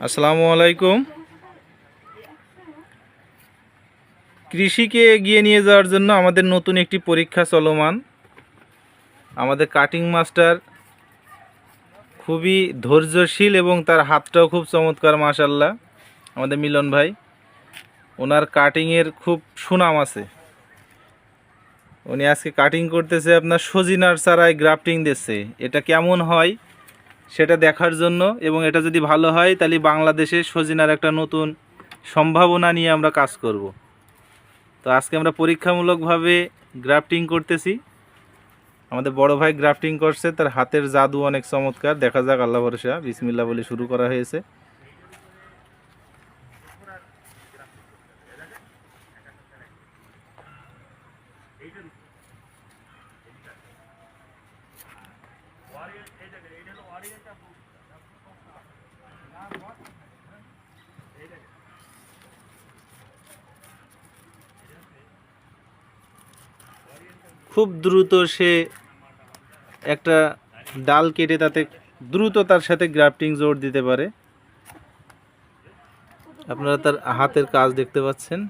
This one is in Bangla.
আসসালামু আলাইকুম। কৃষিকে এগিয়ে নিয়ে যাওয়ার জন্য আমাদের নতুন একটি পরীক্ষা চলমান। আমাদের কাটিং মাস্টার খুবই ধৈর্যশীল এবং তার হাতটাও খুব চমৎকার মাশাল্লাহ আমাদের মিলন ভাই, ওনার কাটিংয়ের খুব সুনাম আছে। উনি আজকে কাটিং করতেছে আপনার সজিনার চারায় গ্রাফটিং দিচ্ছে। এটা কেমন হয়? সেটা দেখার জন্য এবং এটা যদি ভালো হয়, তাহলে বাংলাদেশে সজিনার একটা নতুন সম্ভাবনা নিয়ে আমরা কাজ করব। তো আজকে আমরা পরীক্ষামূলকভাবে গ্রাফটিং করতেছি। আমাদের বড় ভাই গ্রাফটিং করছে, তার হাতের জাদু অনেক চমৎকার। দেখা যাক, আল্লাহ ভরসা বিসমিল্লা বলে শুরু করা হয়েছে। খুব দ্রুত সে একটা ডাল কেটে তাতে দ্রুত তার সাথে গ্রাফটিং জোর দিতে পারে। আপনারা তার হাতের কাজ দেখতে পাচ্ছেন।